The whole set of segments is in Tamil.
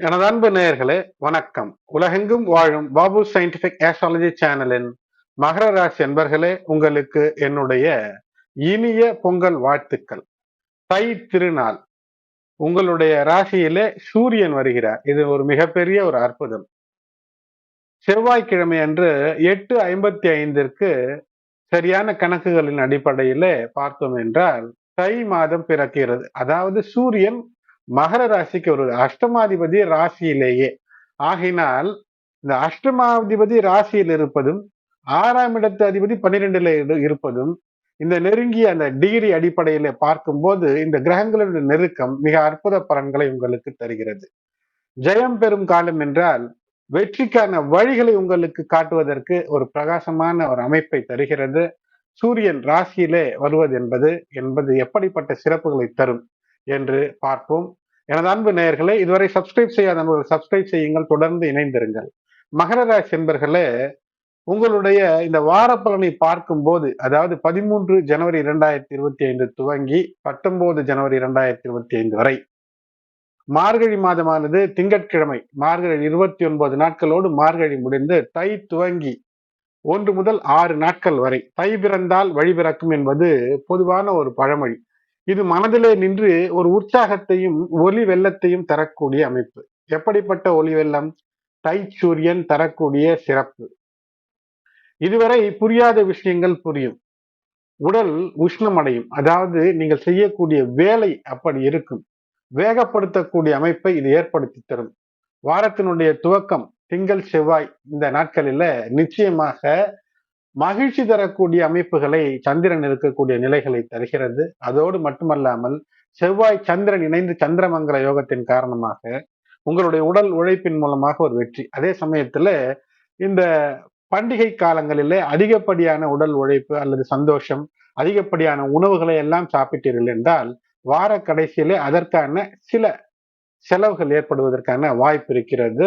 எனது அன்பு நேயர்களே வணக்கம். உலகெங்கும் வாழும் பாபு சயின்டிபிக் ஆஸ்ட்ராலஜி சேனலின் மகர ராசி என்பர்களே உங்களுக்கு என்னுடைய இனிய பொங்கல் வாழ்த்துக்கள். தை திருநாள். உங்களுடைய ராசியிலே சூரியன் வருகிறார். இது ஒரு மிகப்பெரிய ஒரு அற்புதம். செவ்வாய்க்கிழமை அன்று எட்டு ஐம்பத்தி ஐந்திற்கு சரியான கணக்குகளின் அடிப்படையிலே பார்த்தோம் என்றால் தை மாதம் பிறக்கிறது. அதாவது சூரியன் மகர ராசிக்கு ஒரு அஷ்டமாதிபதி ராசியிலேயே. ஆகினால் இந்த அஷ்டமாதிபதி ராசியில் இருப்பதும் ஆறாம் இடத்து அதிபதி பன்னிரெண்டுல இருப்பதும் இந்த நெருங்கிய அந்த டிகிரி அடிப்படையில பார்க்கும்போது இந்த கிரகங்களுடைய நெருக்கம் மிக அற்புத பலன்களை உங்களுக்கு தருகிறது. ஜெயம் பெறும் காலம் என்றால் வெற்றிக்கான வழிகளை உங்களுக்கு காட்டுவதற்கு ஒரு பிரகாசமான ஒரு அமைப்பை தருகிறது. சூரியன் ராசியிலே வருவது என்பது என்பது எப்படிப்பட்ட சிறப்புகளை தரும் என்று பார்ப்போம். எனது அன்பு நேயர்களே இதுவரை சப்ஸ்கிரைப் செய்யாத நண்பர்கள் சப்ஸ்கிரைப் செய்யுங்கள். தொடர்ந்து இணைந்திருங்கள். மகர ராசி என்பர்களே உங்களுடைய இந்த வார பலனை பார்க்கும் போது அதாவது பதிமூன்று ஜனவரி இரண்டாயிரத்தி இருபத்தி ஐந்து துவங்கி பத்தொன்பது ஜனவரி இரண்டாயிரத்தி இருபத்தி ஐந்து வரை மார்கழி மாதமானது திங்கட்கிழமை மார்கழி இருபத்தி ஒன்பது நாட்களோடு மார்கழி முடிந்து தை துவங்கி ஒன்று முதல் ஆறு நாட்கள் வரை தை பிறந்தால் வழி பிறக்கும் என்பது பொதுவான ஒரு பழமொழி. இது மனதிலே நின்று ஒரு உற்சாகத்தையும் ஒளி வெள்ளத்தையும் தரக்கூடிய அமைப்பு. எப்படிப்பட்ட ஒளி வெள்ளம்? தை சூரியன் தரக்கூடிய சிறப்பு. இதுவரை புரியாத விஷயங்கள் புரியும். உடல் உஷ்ணமடையும். அதாவது நீங்கள் செய்யக்கூடிய வேலை அப்படி இருக்கும். வேகப்படுத்தக்கூடிய அமைப்பை இது ஏற்படுத்தி தரும். வாரத்தினுடைய துவக்கம் திங்கள் செவ்வாய் இந்த நாட்களில நிச்சயமாக மகிழ்ச்சி தரக்கூடிய அமைப்புகளை சந்திரன் இருக்கக்கூடிய நிலைகளை தருகிறது. அதோடு மட்டுமல்லாமல் செவ்வாய் சந்திரன் இணைந்து சந்திரமங்கல யோகத்தின் காரணமாக உங்களுடைய உடல் உழைப்பின் மூலமாக ஒரு வெற்றி. அதே சமயத்துல இந்த பண்டிகை காலங்களிலே அதிகப்படியான உடல் உழைப்பு அல்லது சந்தோஷம் அதிகப்படியான உணவுகளை எல்லாம் சாப்பிட்டீர்கள் என்றால் வார கடைசியிலே அதற்கான சில செலவுகள் ஏற்படுவதற்கான வாய்ப்பு இருக்கிறது.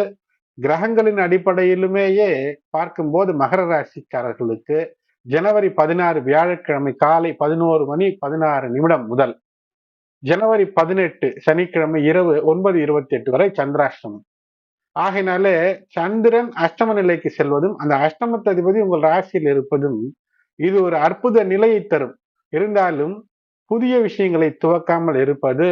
கிரகங்களின் அடிப்படையிலுமேயே பார்க்கும்போது மகர ராசிக்காரர்களுக்கு ஜனவரி பதினாறு வியாழக்கிழமை காலை பதினோரு மணி பதினாறு நிமிடம் முதல். ஜனவரி பதினெட்டு சனிக்கிழமை இரவு ஒன்பது இருபத்தி எட்டு வரை சந்திராஷ்டமம். ஆகையினாலே சந்திரன் அஷ்டம நிலைக்கு செல்வதும் அந்த அஷ்டமத்த அதிபதி உங்கள் ராசியில் இருப்பதும் இது ஒரு அற்புத நிலையை தரும். இருந்தாலும் புதிய விஷயங்களை துவக்காமல் இருப்பது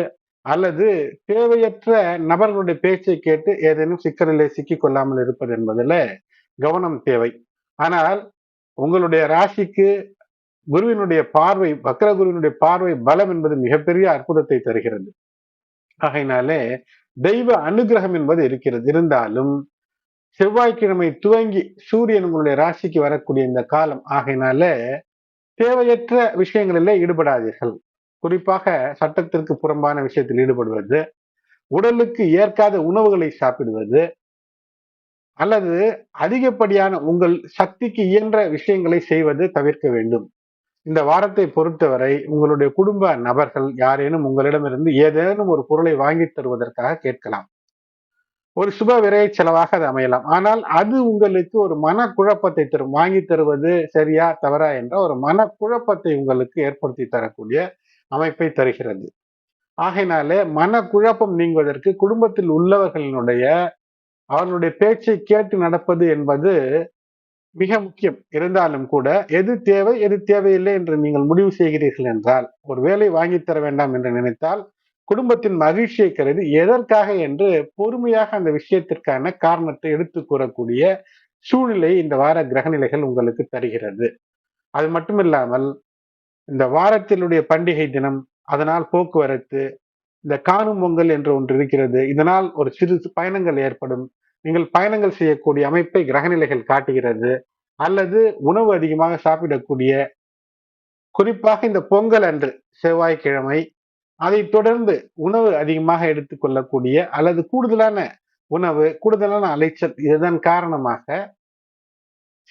அல்லது தேவையற்ற நபர்களுடைய பேச்சை கேட்டு ஏதேனும் சிக்கலிலே சிக்கிக்கொள்ளாமல் இருப்பது என்பதில் கவனம் தேவை. ஆனால் உங்களுடைய ராசிக்கு குருவினுடைய பார்வை வக்கர குருவினுடைய பார்வை பலம் என்பது மிகப்பெரிய அற்புதத்தை தருகிறது. ஆகையினாலே தெய்வ அனுகிரகம் என்பது இருக்கிறது. இருந்தாலும் செவ்வாய்க்கிழமை துவங்கி சூரியன் உங்களுடைய ராசிக்கு வரக்கூடிய இந்த காலம் ஆகையினால தேவையற்ற விஷயங்களிலே ஈடுபடாதீர்கள். குறிப்பாக சட்டத்திற்கு புறம்பான விஷயத்தில் ஈடுபடுவது உடலுக்கு ஏற்காத உணவுகளை சாப்பிடுவது அல்லது அதிகப்படியான உங்கள் சக்திக்கு இயன்ற விஷயங்களை செய்வது தவிர்க்க வேண்டும். இந்த வாரத்தை பொறுத்தவரை உங்களுடைய குடும்ப நபர்கள் யாரேனும் உங்களிடமிருந்து ஏதேனும் ஒரு பொருளை வாங்கி தருவதற்காக கேட்கலாம். ஒரு சுப விரைய செலவாக அது அமையலாம். ஆனால் அது உங்களுக்கு ஒரு மன குழப்பத்தை தரும். வாங்கி தருவது சரியா தவறா என்ற ஒரு மன குழப்பத்தை உங்களுக்கு ஏற்படுத்தி தரக்கூடிய அமைப்பை தருகிறது. ஆகையினாலே மன குழப்பம் நீங்குவதற்கு குடும்பத்தில் உள்ளவர்களினுடைய அவர்களுடைய பேச்சை கேட்டு நடப்பது என்பது மிக முக்கியம். இருந்தாலும் கூட எது தேவை எது தேவையில்லை என்று நீங்கள் முடிவு செய்கிறீர்கள் என்றால் ஒரு வேலை வாங்கி தர வேண்டாம் என்று நினைத்தால் குடும்பத்தின் மகிழ்ச்சியை கருதி எதற்காக என்று பொறுமையாக அந்த விஷயத்திற்கான காரணத்தை எடுத்து கூறக்கூடிய சூழ்நிலை இந்த வார கிரகநிலைகள் உங்களுக்கு தருகிறது. அது மட்டுமில்லாமல் இந்த வாரத்தினுடைய பண்டிகை தினம் அதனால் போக்குவரத்து இந்த காணும் பொங்கல் என்று ஒன்று இருக்கிறது. இதனால் ஒரு சிறு பயணங்கள் ஏற்படும். நீங்கள் பயணங்கள் செய்யக்கூடிய அமைப்பை கிரகநிலைகள் காட்டுகிறது. அல்லது உணவு அதிகமாக சாப்பிடக்கூடிய குறிப்பாக இந்த பொங்கல் அன்று செவ்வாய்க்கிழமை அதை தொடர்ந்து உணவு அதிகமாக எடுத்துக்கொள்ளக்கூடிய அல்லது கூடுதலான உணவு கூடுதலான அலைச்சல் இதன் காரணமாக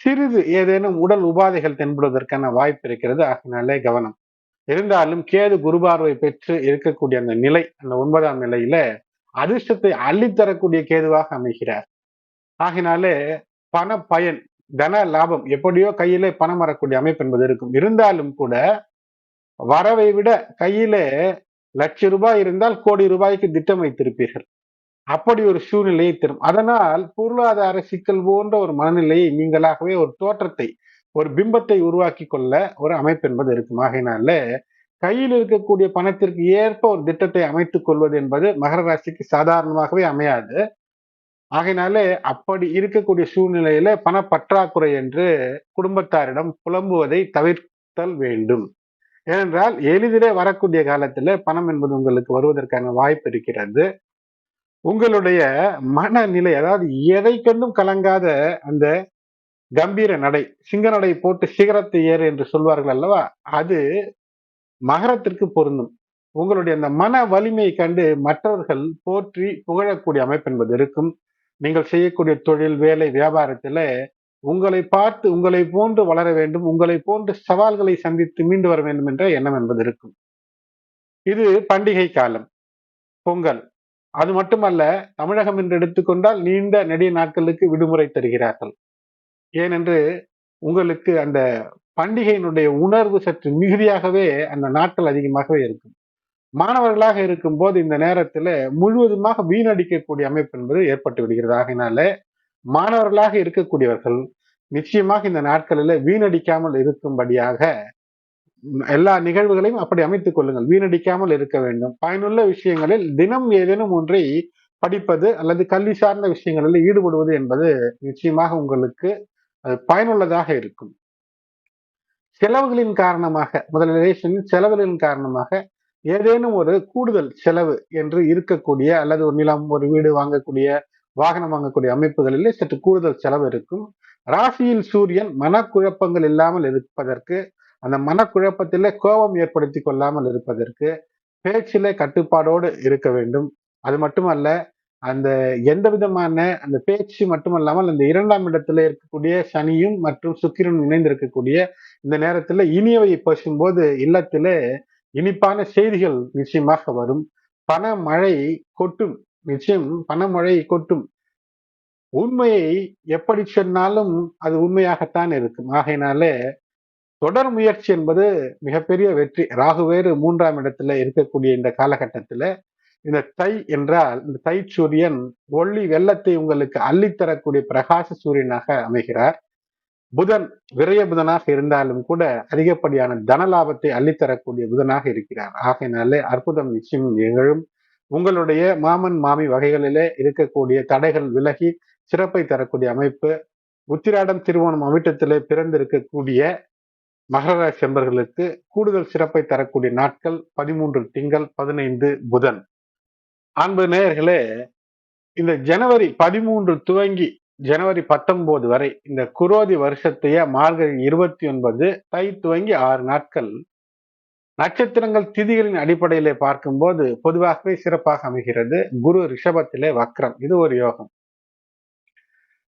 சிறிது ஏதேனும் உடல் உபாதைகள் தென்படுவதற்கான வாய்ப்பு இருக்கிறது. ஆகினாலே கவனம். இருந்தாலும் கேது குருபார்வை பெற்று இருக்கக்கூடிய அந்த நிலை அந்த ஒன்பதாம் நிலையில அதிர்ஷ்டத்தை அள்ளித்தரக்கூடிய கேதுவாக அமைகிறார். ஆகினாலே பண பயன் தன லாபம் எப்படியோ கையிலே பணம் வரக்கூடிய அமைப்பு என்பது இருக்கும். இருந்தாலும் கூட வரவை விட கையிலே லட்ச ரூபாய் இருந்தால் கோடி ரூபாய்க்கு திட்டம் வைத்திருப்பீர்கள். அப்படி ஒரு சூழ்நிலையை தரும். அதனால் பொருளாதார சிக்கல் போன்ற ஒரு மனநிலையை நீங்களாகவே ஒரு தோற்றத்தை ஒரு பிம்பத்தை உருவாக்கி கொள்ள ஒரு அமைப்பு என்பது இருக்கும். ஆகையினால கையில் இருக்கக்கூடிய பணத்திற்கு ஏற்ப ஒரு திட்டத்தை அமைத்துக் கொள்வது என்பது மகர ராசிக்கு சாதாரணமாகவே அமையாது. ஆகையினாலே அப்படி இருக்கக்கூடிய சூழ்நிலையில பண பற்றாக்குறை என்று குடும்பத்தாரிடம் புலம்புவதை தவிர்த்தல் வேண்டும். ஏனென்றால் எளிதிலே வரக்கூடிய காலத்துல பணம் என்பது உங்களுக்கு வருவதற்கான வாய்ப்பு இருக்கிறது. உங்களுடைய மனநிலை அதாவது எதை கண்டும் கலங்காத அந்த கம்பீர நடை சிங்க நடை போட்டு சிகரத்தை ஏறு என்று சொல்வார்கள் அல்லவா? அது மகரத்திற்கு பொருந்தும். உங்களுடைய அந்த மன வலிமையை கண்டு மற்றவர்கள் போற்றி புகழக்கூடிய அமைப்பு என்பது இருக்கும். நீங்கள் செய்யக்கூடிய தொழில் வேலை வியாபாரத்தில் உங்களை பார்த்து உங்களை போன்று வளர வேண்டும் உங்களை போன்று சவால்களை சந்தித்து மீண்டு வர வேண்டும் என்ற எண்ணம் என்பது இருக்கும். இது பண்டிகை காலம் பொங்கல். அது மட்டுமல்ல தமிழகம் என்று எடுத்துக்கொண்டால் நீண்ட நெடிய நாட்களுக்கு விடுமுறை தருகிறார்கள். ஏனென்று உங்களுக்கு அந்த பண்டிகையினுடைய உணர்வு சற்று மிகுதியாகவே அந்த நாட்கள் அதிகமாகவே இருக்கும். மாணவர்களாக இருக்கும் போது இந்த நேரத்துல முழுவதுமாக வீணடிக்கக்கூடிய அமைப்பு என்பது ஏற்பட்டு விடுகிறது. ஆகினால மாணவர்களாக இருக்கக்கூடியவர்கள் நிச்சயமாக இந்த நாட்களில் வீணடிக்காமல் இருக்கும்படியாக எல்லா நிகழ்வுகளையும் அப்படி அமைத்துக் கொள்ளுங்கள். வீணடிக்காமல் இருக்க வேண்டும். பயனுள்ள விஷயங்களில் தினம் ஏதேனும் ஒன்றை படிப்பது அல்லது கல்வி சார்ந்த விஷயங்களில் ஈடுபடுவது என்பது நிச்சயமாக உங்களுக்கு பயனுள்ளதாக இருக்கும். செலவுகளின் காரணமாக முதலிலே செலவுகளின் காரணமாக ஏதேனும் ஒரு கூடுதல் செலவு என்று இருக்கக்கூடிய அல்லது ஒரு நிலம் ஒரு வீடு வாங்கக்கூடிய வாகனம் வாங்கக்கூடிய அமைப்புகளிலே சற்று கூடுதல் செலவு இருக்கும். ராசியில் சூரியன் மனக்குழப்பங்கள் இல்லாமல் இருப்பதற்கு அந்த மனக்குழப்பத்திலே கோபம் ஏற்படுத்தி கொள்ளாமல் இருப்பதற்கு பேச்சிலே கட்டுப்பாடோடு இருக்க வேண்டும். அது மட்டுமல்ல அந்த எந்த விதமான அந்த பேச்சு மட்டுமல்லாமல் அந்த இரண்டாம் இடத்துல இருக்கக்கூடிய சனியும் மற்றும் சுக்கிரனும் இணைந்து இருக்கக்கூடிய இந்த நேரத்துல இனியவை பேசும்போது இல்லத்திலே இனிப்பான செய்திகள் நிச்சயமாக வரும். பண மழை கொட்டும். நிச்சயம் பணமழை கொட்டும். உண்மையை எப்படி சொன்னாலும் அது உண்மையாகத்தான் இருக்கும். ஆகையினாலே தொடர் முயற்சி என்பது மிகப்பெரிய வெற்றி. ராகுவேறு மூன்றாம் இடத்துல இருக்கக்கூடிய இந்த காலகட்டத்துல இந்த தை என்றால் இந்த தை சூரியன் ஒளி வெள்ளத்தை உங்களுக்கு அள்ளித்தரக்கூடிய பிரகாச சூரியனாக அமைகிறார். புதன் விரய புதனாக இருந்தாலும் கூட அதிகப்படியான தன லாபத்தை அள்ளித்தரக்கூடிய புதனாக இருக்கிறார். ஆகையினாலே அற்புதம் நிச்சயம் நிகழும். உங்களுடைய மாமன் மாமி வகைகளிலே இருக்கக்கூடிய தடைகள் விலகி சிறப்பை தரக்கூடிய அமைப்பு. உத்திராடம் திருவோணம் அமிட்டத்திலே பிறந்திருக்கக்கூடிய மகர ராசி என்பர்களுக்கு கூடுதல் சிறப்பை தரக்கூடிய நாட்கள் பதிமூன்று திங்கள் பதினைந்து புதன். அன்பு நேயர்களே இந்த ஜனவரி பதிமூன்று துவங்கி ஜனவரி பத்தொன்பது வரை இந்த குரோதி வருஷத்தைய மார்கழி இருபத்தி ஒன்பது தை துவங்கி ஆறு நாட்கள் நட்சத்திரங்கள் திதிகளின் அடிப்படையிலே பார்க்கும்போது பொதுவாகவே சிறப்பாக அமைகிறது. குரு ரிஷபத்திலே வக்ரம். இது ஒரு யோகம்.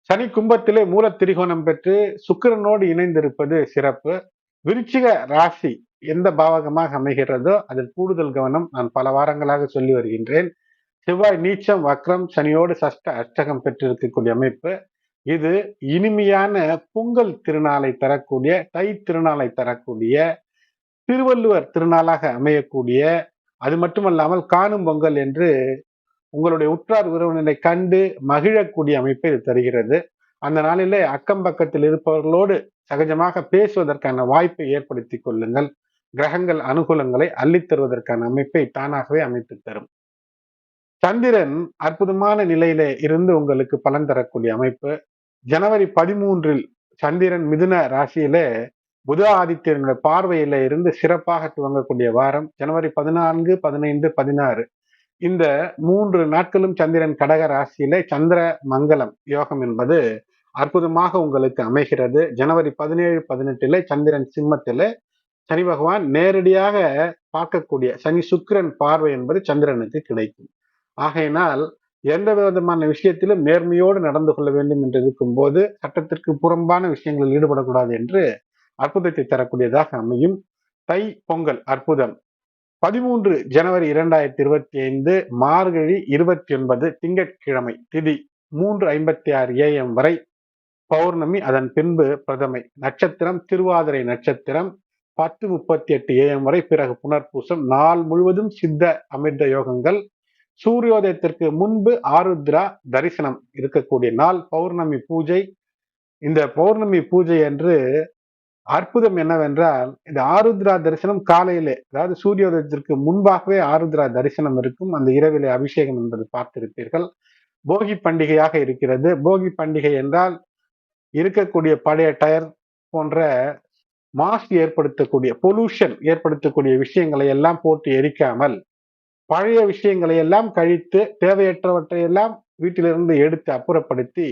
சனி கும்பத்திலே மூல திரிகோணம் பெற்று சுக்கிரனோடு இணைந்திருப்பது சிறப்பு. விருச்சிக ராசி எந்த பாவகமாக அமைகிறதோ அதில் கூடுதல் கவனம் நான் பல வாரங்களாக சொல்லி வருகின்றேன். செவ்வாய் நீச்சம் வக்ரம் சனியோடு சஷ்ட அஷ்டகம் பெற்றிருக்கக்கூடிய அமைப்பு. இது இனிமையான பொங்கல் திருநாளை தரக்கூடிய தை திருநாளை தரக்கூடிய திருவள்ளுவர் திருநாளாக அமையக்கூடிய அது மட்டுமல்லாமல் காணும் பொங்கல் என்று உங்களுடைய உற்றார் உறவினரை கண்டு மகிழக்கூடிய அமைப்பை இது தருகிறது. அந்த நாளிலே அக்கம் பக்கத்தில் இருப்பவர்களோடு சகஜமாக பேசுவதற்கான வாய்ப்பை ஏற்படுத்தி கொள்ளுங்கள். கிரகங்கள் அனுகூலங்களை அள்ளித்தருவதற்கான அமைப்பை தானாகவே அமைத்து தரும். சந்திரன் அற்புதமான நிலையில இருந்து உங்களுக்கு பலன் தரக்கூடிய அமைப்பு. ஜனவரி பதிமூன்றில் சந்திரன் மிதுன ராசியில புத ஆதித்யனுடைய பார்வையில இருந்து சிறப்பாக துவங்கக்கூடிய வாரம் ஜனவரி பதினான்கு பதினைந்து பதினாறு. இந்த மூன்று நாட்களும் சந்திரன் கடக ராசியில சந்திர மங்கலம் யோகம் என்பது அற்புதமாக உங்களுக்கு அமைகிறது. ஜனவரி பதினேழு பதினெட்டுல சந்திரன் சிம்மத்தில சனி பகவான் நேரடியாக பார்க்கக்கூடிய சனி சுக்கிரன் பார்வை என்பது சந்திரனுக்கு கிடைக்கும். ஆகையினால் எந்த விதமான விஷயத்திலும் நேர்மையோடு நடந்து கொள்ள வேண்டும் என்று இருக்கும் போது சட்டத்திற்கு புறம்பான விஷயங்களில் ஈடுபடக்கூடாது என்று அற்புதத்தை தரக்கூடியதாக அமையும். தை பொங்கல் அற்புதம். பதிமூன்று ஜனவரி இரண்டாயிரத்தி இருபத்தி ஐந்து மார்கழி இருபத்தி ஒன்பது திங்கட்கிழமை திதி மூன்று ஐம்பத்தி ஆறு ஏஎம் வரை பௌர்ணமி அதன் பின்பு பிரதமை. நட்சத்திரம் திருவாதிரை நட்சத்திரம் பத்து முப்பத்தி எட்டு ஏஎம் வரை பிறகு புனர்பூசம். நாள் முழுவதும் சித்த அமிர்த யோகங்கள். சூரியோதயத்திற்கு முன்பு ஆருத்ரா தரிசனம் இருக்கக்கூடிய நாள் பௌர்ணமி பூஜை. இந்த பௌர்ணமி பூஜை என்று அற்புதம் என்னவென்றால் இந்த ஆருத்ரா தரிசனம் காலையிலே அதாவது சூரியோதயத்திற்கு முன்பாகவே ஆருத்ரா தரிசனம் இருக்கும். அந்த இரவிலே அபிஷேகம் என்பது பார்த்திருப்பீர்கள். போகி பண்டிகையாக இருக்கிறது. போகி பண்டிகை என்றால் இருக்கக்கூடிய பழைய டயர் போன்ற மாசு ஏற்படுத்தக்கூடிய பொல்யூஷன் ஏற்படுத்தக்கூடிய விஷயங்களை எல்லாம் போட்டு எரிக்காமல் பழைய விஷயங்களை எல்லாம் கழித்து தேவையற்றவற்றை எல்லாம் வீட்டிலிருந்து எடுத்து அப்புறப்படுத்தி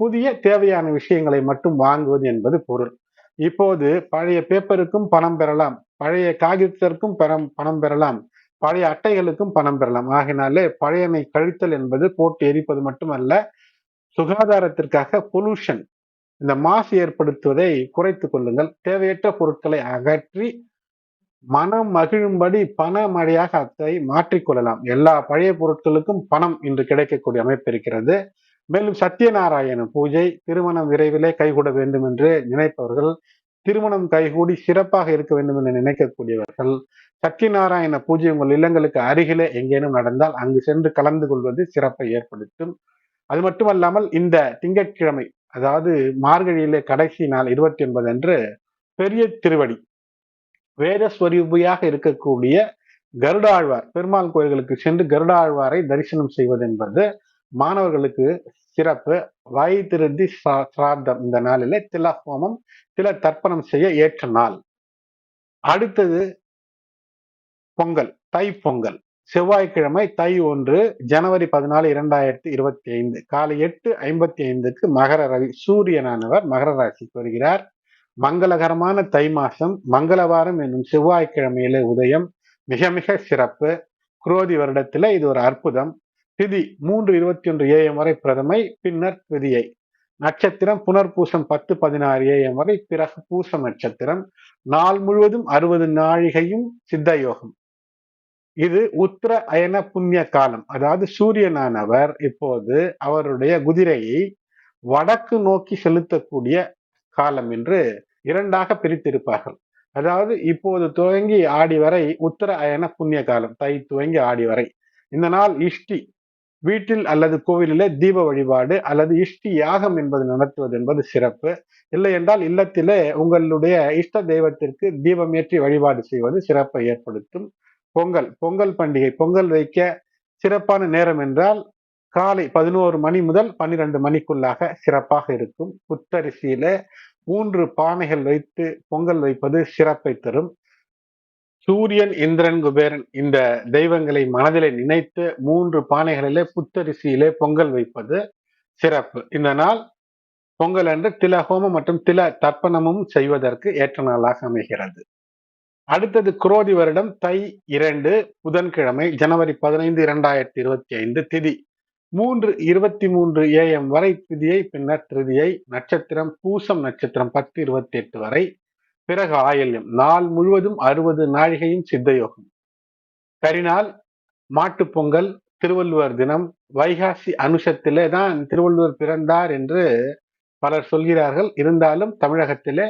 புதிய தேவையான விஷயங்களை மட்டும் வாங்குவது என்பது பொருள். இப்போது பழைய பேப்பருக்கும் பணம் பெறலாம் பழைய காகிதத்திற்கும் பணம் பணம் பெறலாம் பழைய அட்டைகளுக்கும் பணம் பெறலாம். ஆகினாலே பழையனை கழித்தல் என்பது போட்டு எரிப்பது மட்டுமல்ல சுகாதாரத்திற்காக பொல்யூஷன் இந்த மாசு ஏற்படுத்துவதை குறைத்து கொள்ளுங்கள். தேவையற்ற பொருட்களை அகற்றி மனம் மகிழும்படி பண மழையாக அதை மாற்றிக்கொள்ளலாம் எல்லா பழைய பொருட்களுக்கும் பணம் இன்று கிடைக்கக்கூடிய அமைப்பு இருக்கிறது. மேலும் சத்யநாராயண பூஜை திருமணம் விரைவிலே கைகூட வேண்டும் என்று நினைப்பவர்கள் திருமணம் கைகூடி சிறப்பாக இருக்க வேண்டும் என்று நினைக்கக்கூடியவர்கள் சத்யநாராயண பூஜை உங்கள் இல்லங்களுக்கு அருகிலே எங்கேனும் நடந்தால் அங்கு சென்று கலந்து கொள்வது சிறப்பை ஏற்படுத்தும். அது மட்டுமல்லாமல் இந்த திங்கட்கிழமை அதாவது மார்கழியிலே கடைசி நாள் இருபத்தி ஒன்பது அன்று பெரிய திருவடி. வேதஸ்வரூபியாக இருக்கக்கூடிய கருடாழ்வார் பெருமாள் கோயில்களுக்கு சென்று கருடாழ்வாரை தரிசனம் செய்வது என்பது மாணவர்களுக்கு சிறப்பு. வாய் திருந்தி சிரார்த்தம் இந்த நாளிலே தில ஹோமம் தில தர்ப்பணம் செய்ய ஏற்ற நாள். அடுத்தது பொங்கல் தை பொங்கல். செவ்வாய்க்கிழமை தை ஒன்று ஜனவரி பதினாலு இரண்டாயிரத்தி இருபத்தி ஐந்து காலை எட்டு ஐம்பத்தி ஐந்துக்கு மகர ரவி சூரியனானவர் மகர ராசிக்கு வருகிறார். மங்களகரமான தை மாசம் மங்களவாரம் என்னும் செவ்வாய்க்கிழமையில உதயம். மிக மிக சிறப்பு. குரோதி வருடத்துல இது ஒரு அற்புதம். திதி மூன்று இருபத்தி ஒன்று ஏஎம் வரை பிரதமை பின்னர் திதியை. நட்சத்திரம் புனர்பூசம் பத்து பதினாறு ஏஎம் வரை பிறகு பூசம் நட்சத்திரம். நாள் முழுவதும் அறுபது நாழிகையும் சித்த யோகம். இது உத்தர அயன புண்ணிய காலம். அதாவது சூரியனானவர் இப்போது அவருடைய குதிரையை வடக்கு நோக்கி செலுத்தக்கூடிய காலம் என்று இரண்டாக பிரித்திருப்பார்கள். அதாவது இப்போது துவங்கி ஆடி வரை உத்தர அயன புண்ணிய காலம் தை துவங்கி ஆடி வரை. இந்த நாள் இஷ்டி வீட்டில் அல்லது கோவிலிலே தீப வழிபாடு அல்லது இஷ்டி யாகம் என்பது நடத்துவது என்பது சிறப்பு. இல்லை என்றால் இல்லத்திலே உங்களுடைய இஷ்ட தெய்வத்திற்கு தீபம் ஏற்றி வழிபாடு செய்வது சிறப்பை ஏற்படுத்தும். பொங்கல் பொங்கல் பண்டிகை பொங்கல் வைக்க சிறப்பான நேரம் என்றால் காலை பதினோரு மணி முதல் பன்னிரண்டு மணிக்குள்ளாக சிறப்பாக இருக்கும். புத்தரிசியில மூன்று பானைகள் வைத்து பொங்கல் வைப்பது சிறப்பை தரும். சூரியன் இந்திரன் குபேரன் இந்த தெய்வங்களை மனதிலே நினைத்து மூன்று பானைகளிலே புத்தரிசியிலே பொங்கல் வைப்பது சிறப்பு. இந்த நாள் பொங்கல் அன்று தில ஹோமம் மற்றும் தில தர்ப்பணமும் செய்வதற்கு ஏற்ற நாளாக அமைகிறது. அடுத்தது குரோதி வருடம் தை இரண்டு புதன்கிழமை ஜனவரி பதினைந்து இரண்டாயிரத்தி இருபத்தி ஐந்து திதி. மூன்று இருபத்தி மூன்று ஏஎம் வரை திதியை பின்னர் திருதியை நட்சத்திரம் பூசம் நட்சத்திரம் பத்து இருபத்தி எட்டு வரை. பிறகு ஆயல்யம் நாள் முழுவதும் அறுபது நாழிகையும் சித்தயோகம். கரிநாள் மாட்டுப்பொங்கல் திருவள்ளுவர் தினம். வைகாசி அனுஷத்திலே தான் திருவள்ளுவர் பிறந்தார் என்று பலர் சொல்கிறார்கள். இருந்தாலும் தமிழகத்திலே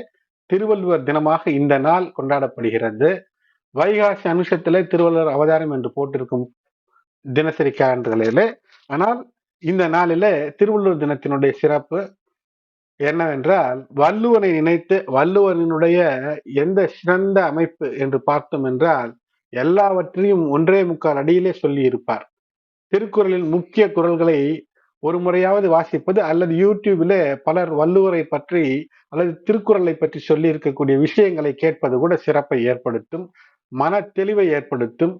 திருவள்ளுவர் தினமாக இந்த நாள் கொண்டாடப்படுகிறது. வைகாசி அனுஷத்திலே திருவள்ளுவர் அவதாரம் என்று போட்டிருக்கும் தினசரி கேலண்டர்களிலே ஆனால் இந்த நாளிலே திருவள்ளுவர் தினத்தினுடைய சிறப்பு என்னவென்றால் வள்ளுவனை நினைத்து வள்ளுவனினுடைய எந்த சிறந்த அமைப்பு என்று பார்த்தோம் என்றால் எல்லாவற்றையும் ஒன்றே முக்கால் அடியிலே சொல்லி இருப்பார் திருக்குறளின் முக்கிய குரல்களை ஒரு முறையாவது வாசிப்பது அல்லது யூடியூப்ல பலர் வள்ளுவரை பற்றி அல்லது திருக்குறளை பற்றி சொல்லி இருக்கக்கூடிய விஷயங்களை கேட்பது கூட சிறப்பை ஏற்படுத்தும் மன தெளிவை ஏற்படுத்தும்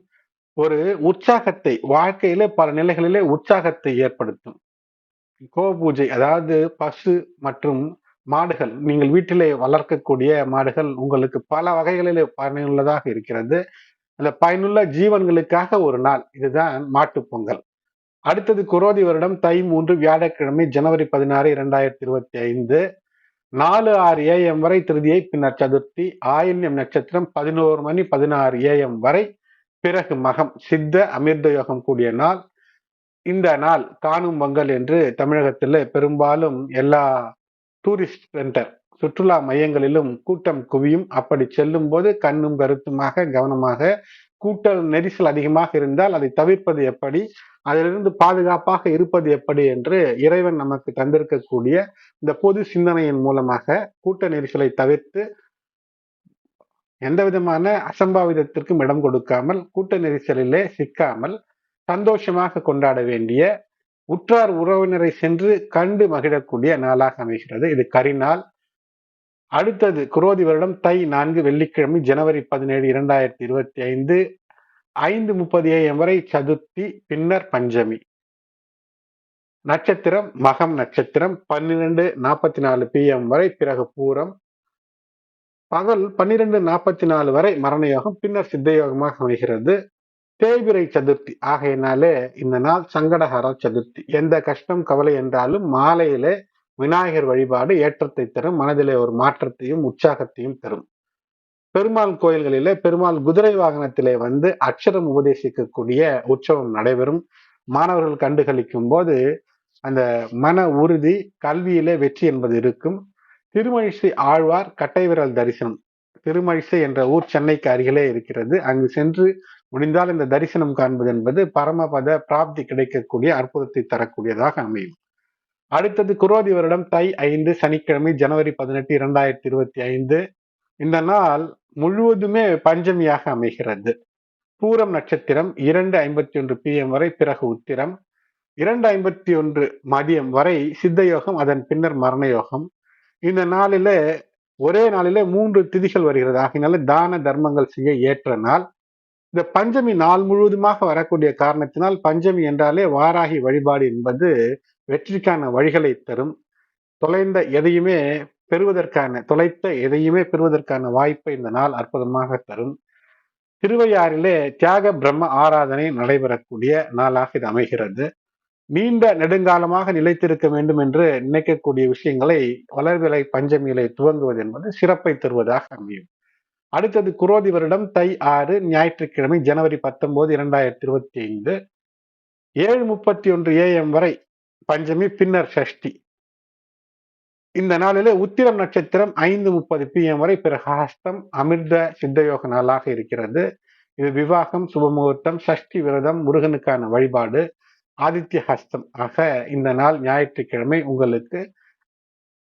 ஒரு உற்சாகத்தை வாழ்க்கையிலே பல நிலைகளிலே உற்சாகத்தை ஏற்படுத்தும். கோ பூஜை அதாவது பசு மற்றும் மாடுகள் நீங்கள் வீட்டிலே வளர்க்கக்கூடிய மாடுகள் உங்களுக்கு பல வகைகளிலே பயனுள்ளதாக இருக்கிறது. அந்த பயனுள்ள ஜீவன்களுக்காக ஒரு நாள் இதுதான் மாட்டுப் பொங்கல். அடுத்தது குரோதி வருடம் தை மூன்று வியாழக்கிழமை ஜனவரி பதினாறு இரண்டாயிரத்தி இருபத்தி ஐந்து. நாலு ஆறு ஏஎம் வரை திருதியை பின்னர் சதுர்த்தி ஆயில்யம் நட்சத்திரம் பதினோரு மணி பதினாறு ஏஎம் வரை பிறகு மகம் சித்த அமிர்த யோகம் கூடிய நாள். இந்த நாள் காணும் பொங்கல் என்று தமிழகத்தில் பெரும்பாலும் எல்லா டூரிஸ்ட் சென்டர் சுற்றுலா மையங்களிலும் கூட்டம் குவியும். அப்படி செல்லும் போது கண்ணும் கருத்துமாக கவனமாக கூட்டல் நெரிசல் அதிகமாக இருந்தால் அதை தவிர்ப்பது எப்படி? அதிலிருந்து பாதுகாப்பாக இருப்பது எப்படி என்று இறைவன் நமக்கு தந்திருக்கக்கூடிய இந்த பொது சிந்தனையின் மூலமாக கூட்ட நெரிசலை தவிர்த்து எந்த விதமான அசம்பாவிதத்திற்கும் இடம் கொடுக்காமல் கூட்ட நெரிசலிலே சிக்காமல் சந்தோஷமாக கொண்டாட வேண்டிய உற்றார் உறவினரை சென்று கண்டு மகிழக்கூடிய நாளாக அமைகிறது. இது கரிநாள். அடுத்தது குரோதி வருடம் தை நான்கு வெள்ளிக்கிழமை ஜனவரி பதினேழு இரண்டாயிரத்தி இருபத்தி ஐந்து. ஐந்து முப்பது ஏஎம் வரை சதுர்த்தி பின்னர் பஞ்சமி. நட்சத்திரம் மகம் நட்சத்திரம் பன்னிரெண்டு நாற்பத்தி நாலு பிஎம் வரை பிறகு பூரம். பகல் பன்னிரெண்டு நாற்பத்தி நாலு வரை மரண யோகம் பின்னர் சித்த யோகமாக அமைகிறது. தேய்பிரை சதுர்த்தி ஆகையினாலே இந்த நாள் சங்கடஹர சதுர்த்தி. எந்த கஷ்டம் கவலை என்றாலும் மாலையிலே விநாயகர் வழிபாடு ஏற்றத்தை தரும் மனதிலே ஒரு மாற்றத்தையும் உற்சாகத்தையும் தரும். பெருமாள் கோயில்களிலே பெருமாள் குதிரை வாகனத்திலே வந்து அக்ஷரம் உபதேசிக்கக்கூடிய உற்சவம் நடைபெறும். மாணவர்கள் கண்டுகளிக்கும் போது அந்த மன உறுதி கல்வியிலே வெற்றி என்பது இருக்கும். திருமழிசை ஆழ்வார் கட்டை விரல் தரிசனம். திருமழிசை என்ற ஊர் சென்னைக்கு அருகிலே இருக்கிறது. அங்கு சென்று முடிந்தால் இந்த தரிசனம் காண்பது என்பது பரமபத பிராப்தி கிடைக்கக்கூடிய அற்புதத்தை தரக்கூடியதாக அமையும். அடுத்தது குரோதி வருடம் தை ஐந்து சனிக்கிழமை ஜனவரி பதினெட்டு இரண்டாயிரத்தி இருபத்தி ஐந்து. இந்த நாள் முழுவதுமே பஞ்சமியாக அமைகிறது. பூரம் நட்சத்திரம் இரண்டு ஐம்பத்தி ஒன்று பிஎம் வரை பிறகு உத்திரம் இரண்டு ஐம்பத்தி ஒன்று மதியம் வரை சித்த யோகம் அதன் பின்னர் மரண யோகம். இந்த நாளில ஒரே நாளில மூன்று திதிகள் வருகிறது. ஆகினால தான தர்மங்கள் செய்ய ஏற்ற நாள். இந்த பஞ்சமி நாள் முழுவதுமாக வரக்கூடிய காரணத்தினால் பஞ்சமி என்றாலே வாராகி வழிபாடு என்பது வெற்றிக்கான வழிகளை தரும். தொலைந்த எதையுமே பெறுவதற்கான தொலைத்த எதையுமே பெறுவதற்கான வாய்ப்பை இந்த நாள் அற்புதமாக தரும். திருவையாறிலே தியாக பிரம்ம ஆராதனை நடைபெறக்கூடிய நாளாக இது அமைகிறது. நீண்ட நெடுங்காலமாக நிலைத்திருக்க வேண்டும் என்று நினைக்கக்கூடிய விஷயங்களை வளர்விலை பஞ்சமியிலே துவங்குவது என்பது சிறப்பை தருவதாக அமையும். அடுத்தது குரோதி வருடம் தை ஆறு ஞாயிற்றுக்கிழமை ஜனவரி பத்தொன்பது இரண்டாயிரத்தி இருபத்தி ஐந்து. ஏழு முப்பத்தி ஒன்று ஏஎம் வரை பஞ்சமி பின்னர் ஷஷ்டி. இந்த நாளிலே உத்திரம் நட்சத்திரம் ஐந்து முப்பது பிஎம் வரை பிறகு அமிர்த சித்தயோக நாளாக இருக்கிறது. இது விவாகம் சுபமுகூர்த்தம் சஷ்டி விரதம் முருகனுக்கான வழிபாடு ஆதித்ய ஹஸ்தம் ஆக இந்த நாள் ஞாயிற்றுக்கிழமை உங்களுக்கு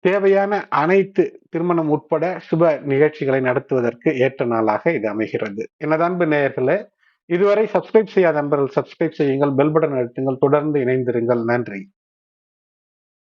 தேவையான அனைத்து திருமணம் உட்பட சுப நிகழ்ச்சிகளை நடத்துவதற்கு ஏற்ற நாளாக இது அமைகிறது. எனது அன்பு நேயர்களே இதுவரை சப்ஸ்கிரைப் செய்யாத நண்பர்கள் சப்ஸ்கிரைப் செய்யுங்கள் பெல் பட்டன் அழுத்துங்கள் தொடர்ந்து இணைந்திருங்கள். நன்றி.